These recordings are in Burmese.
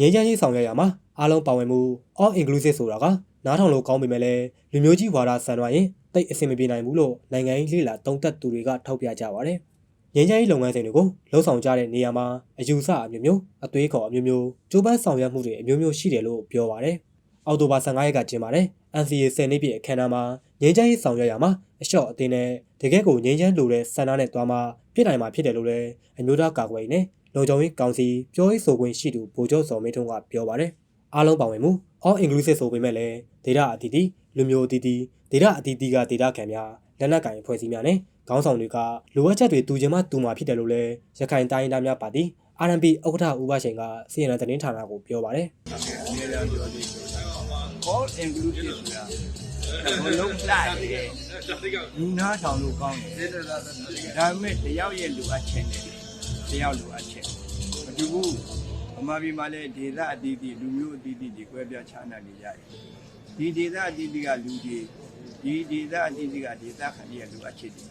ငြိမ်းချမ်းရေးဆောင်ရွက်ရမှာအားလုံးပါဝင်မှု all inclusive ဆိုတာကနားထောင်လို့ကောင်းပေမဲ့လည်းလူမျိုးကြီးဝါဒဆန်သွားရင်တိတ်အဆင်မပြေနိုင်ဘူးလို့နိုင်ငံရေးလှိလာတုံးသက်သူတွေကထောက်ပြကြပါတယ်။ငြိမ်းချမ်းရေးလုပ်ငန်းစဉ်တွေကိုလှုပ်ဆောင်ကြတဲ့နေရာမှာအယူဆအမျိုးမျိုးအသွေးခေါ်အမျိုးမျိုးကြိုးပမ်းဆောင်ရွက်မှုတွေအမျိုးမျိုးရှိတယ်လို့ပြောပါတယ်။အောက်တိုဘာ15ရက်ကကျင်းပါတယ်။ NCA 10နှစ်ပြည့်အခမ်းအနားမှာငြိမ်းချမ်းရေးဆောင်ရွက်ရမှာအလျှော့အတင်းနဲ့တကယ့်ကိုငြိမ်းချမ်းလိုတဲ့ဆန္ဒနဲ့သွားမှပြစ်နိုင်မှာဖြစ်တယ်လို့လည်းအမျိုးသားကာကွယ်ရေးနဲ့ လုံခြုံရေးကောင်စီပြောရေးဆိုခွင့်ရှိသူဗိုလ်ချုပ်စော်မင်းထွန်းကပြောပါတယ်။အားလုံးပါဝင်မှု all inclusive ဆိုပေမဲ့လည်းဒေတာအသီးသီးလူမျိုးအသီးသီးဒေတာအသီးသီးကဒေတာခံများလက်နက်ကင်ဖွဲ့စည်းများနဲ့ခေါင်းဆောင်တွေကလိုအပ်ချက်တွေတူချင်မှတူမှာဖြစ်တယ်လို့လည်းရခိုင်တိုင်းသားများပါတီ RMP ဥက္ကဋ္ဌဦးဘရှိန်ကစီရင်တဲ့သတင်းဌာနကိုပြောပါတယ်အများအားပြောသေးတယ်။ all inclusive ဆိုတာဘလုံးလိုက်တယ်။လူနာဆောင်လို့ကောင်းတယ်။ဒါပေမဲ့တယောက်ရဲ့လူအပ်ချက်နဲ့ တယောက်လူအပ်ချက်မတူဘူး။ဗမာပြည်မှာလည်းဒေသအသီးသီးလူမျိုးအသီးသီးတွေကွဲပြားခြားနားနေကြတယ်။ဒီဒေသအသီးသီးကလူတွေဒီဒေသအသီးသီးကဒေသခံတွေရဲ့လူအပ်ချက်တွေ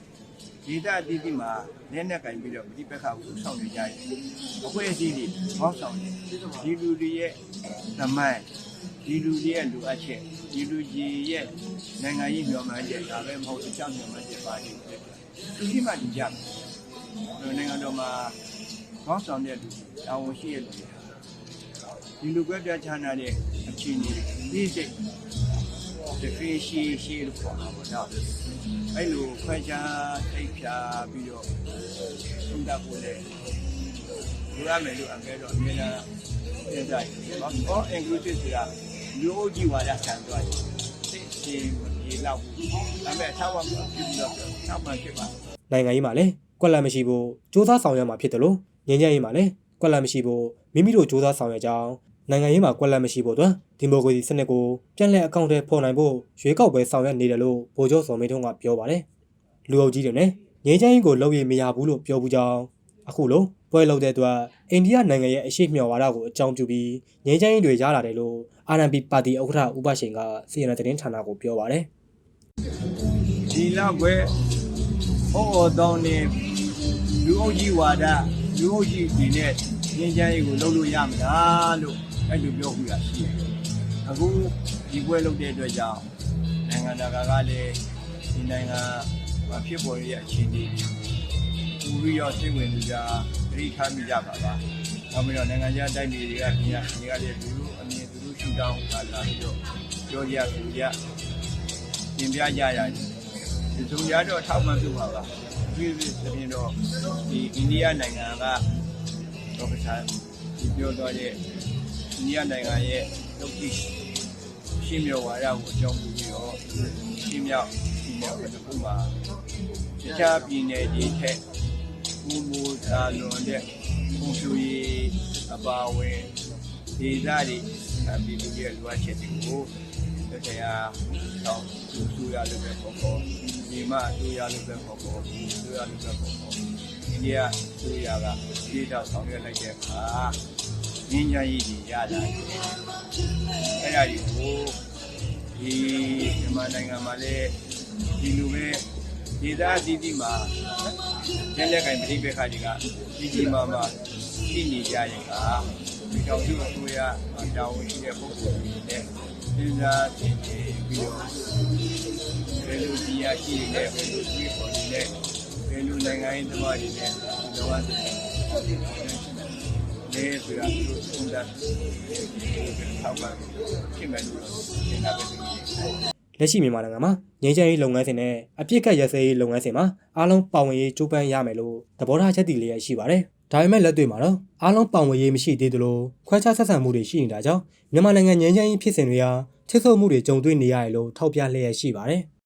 ဒေသအသီးသီးမှာလက်နဲ့ကင်ပြီးတော့ဒီဘက်ကကိုဆောင်နေကြတယ်။အခွင့်အရေးတွေဘောက်ဆောင်တယ်ဒီလူတွေရဲ့သမိုင်းဒီလူတွေရဲ့လူအပ်ချက်ဒီလူကြီးရဲ့နိုင်ငံရေးမျှော်မှန်းချက်ဒါပဲမဟုတ်တခြားမျှော်မှန်းချက်ပါနေတယ်။ဒီမှဒီကြမယ်။ နိုင်ငံတော်မှာဘောက်ဆောင်တဲ့လူတာဝန်ရှိတဲ့လူတွေဒီလူကွဲပြားခြားနာတဲ့အခြေအနေဒီစိတ် differentiation လို့ခေါ်တာပေါ့နော်အဲ့လိုခွဲခြားထိပ်ဖြာပြီးတော့သုံးသပ်ဖို့လေလူရမယ်လို့အကဲတော့အမြဲတမ်းပြန်ကြတယ်နော် all inclusive ဆိုတာလူအုပ်ကြီးဝါဒဆန်သွားတယ်စိတ်ရှင်မပြေတော့ဘူးဒါပေမဲ့အထောက်အပံ့ပြုပြီးတော့ထောက်ပံ့ဖြစ်ပါ။နိုင်ငံရေးမှာလည်း ကွက်လက်မရှိဖို့စ조사ဆောင်ရွက်မှာဖြစ်တယ်လို့ငြိမ်းချမ်းရေးမှာလည်းကွက်လက်မရှိဖို့မိမိတို့စ조사ဆောင်ရွက်ကြောင်းနိုင်ငံရေးမှာကွက်လက်မရှိဖို့အတွက်ဒီမိုကရေစီစနစ်ကိုပြန်လည်အကောင့်ထဲပေါ်နိုင်ဖို့ရွေးကောက်ပွဲဆောင်ရွက်နေတယ်လို့ဗိုလ်ချုပ်စော်မင်းထွန်းကပြောပါတယ်။လူအုပ်ကြီးတွေနဲ့ငြိမ်းချမ်းရေးကိုလုပ်ရမရဘူးလို့ပြောဘူးကြောင်းအခုလိုပွဲလုပ်တဲ့အတွက်အိန္ဒိယနိုင်ငံရဲ့အရှိမျှော်ဝါဒကိုအကြောင်းပြုပြီးငြိမ်းချမ်းရေးတွေရလာတယ်လို့ RMP ပါတီဥက္ကဋ္ဌဦးပရှိန်ကစီရင်တဲ့သတင်းဌာနကိုပြောပါတယ်။ ဒီလောက်ပဲဟောဟောတောင်းနေ လူအုပ်ကြီးဝါဒလူအုပ်ကြီးဒီနဲ့ငင်းချမ်းရေးကိုလုပ်လို့ရမလားလို့အဲ့လိုပြောခုရရှိတယ်အခုဒီပွဲလုပ်တဲ့အတွက်ကြောင့်နိုင်ငံတကာကလည်းဒီနိုင်ငံမှာဖြစ်ပေါ်ရတဲ့အခြေအနေတွေပူပြီးတော့စိတ်ဝင်ကြသတိထားမိကြပါပါနောက်ပြီးတော့နိုင်ငံခြားတိုင်းပြည်တွေကပြင်ရဒီကလည်းလူလူအမြင်သူတို့ရှုထောင့်လာလာပြီးတော့ပြောကြဆိုကြပြင်ပြကြရတယ် ဒီစုံရတော့ထောက်မှန်ပြုပါပါပြည်ပြည်သဖြင့်တော့ဒီအိန္ဒိယနိုင်ငံကတော့ပစာဒီပြောတော့တဲ့အိန္ဒိယနိုင်ငံရဲ့လုပ်ကြည့်ရှင်းမြော်ဝါဒကိုအကြောင်းပြုပြီးတော့ရှင်းမြောက်ရှင်းမြောက်တဲ့ခုမှာတခြားပြည်နယ်တွေထက်ဘူမူသာလွန်တဲ့ပုံပြရေးအပါအဝင်ဒေသတွေအပြည်သူရဲ့လိုအပ်ချက်တွေကို တရားဆောင်သူရလို့ပဲပေါ့ပေါ့ဒီမှာသူရလို့ပဲပေါ့ပေါ့သူရလို့ပဲပေါ့ပေါ့အိန္ဒိယသူရကဒီတော့ဆောင်ရွက်လိုက်တဲ့အခါငင်းညာကြီးကြီးရလာတယ်အဲ့ဒါကြီးကိုဒီမြန်မာနိုင်ငံမှာလည်းဒီလိုပဲဒေသအသီးသီးမှာလက်လက်ကင်ပြည်ပခါကြီးကကြီးကြီးမားမားရှိနေကြရင်ကဒီတော်စုအစိုးရတာဝန်ရှိတဲ့ပုဂ္ဂိုလ်တွေနဲ့ စဉ်းစားသင်ပြီးတော့ဘယ်လိုဒီရရှိနေတဲ့ဘယ်လိုကြီးပေါ်နေတဲ့ဘယ်လိုနိုင်ငံရေးသမားတွေနဲ့ဒီလိုအပ်တယ်လေဆိုတာသူတို့စဉ်းစားထောက်ပံ့ဖြစ်မယ်လို့ထင်တာပဲဒီလက်ရှိမြန်မာနိုင်ငံမှာငြိမ်းချမ်းရေးလုပ်ငန်းစဉ်နဲ့အပြစ်ကတ်ရစရေးလုပ်ငန်းစဉ်မှာအားလုံးပါဝင်ရေးကြိုးပမ်းရမယ်လို့သဘောထားချက်တည်လျက်ရှိပါတယ်။ ဒါပေမဲ့လက်တွေ့မှာတော့အားလုံးပါဝင်ရေးမရှိသေးသလိုခွဲခြားဆက်ဆံမှုတွေရှိနေတာကြောင့်မြန်မာနိုင်ငံငြိမ်းချမ်းရေးဖြစ်စဉ်တွေဟာချစ်ဆုပ်မှုတွေကြုံတွေ့နေရတယ်လို့ထောက်ပြလျက်ရှိပါတယ်။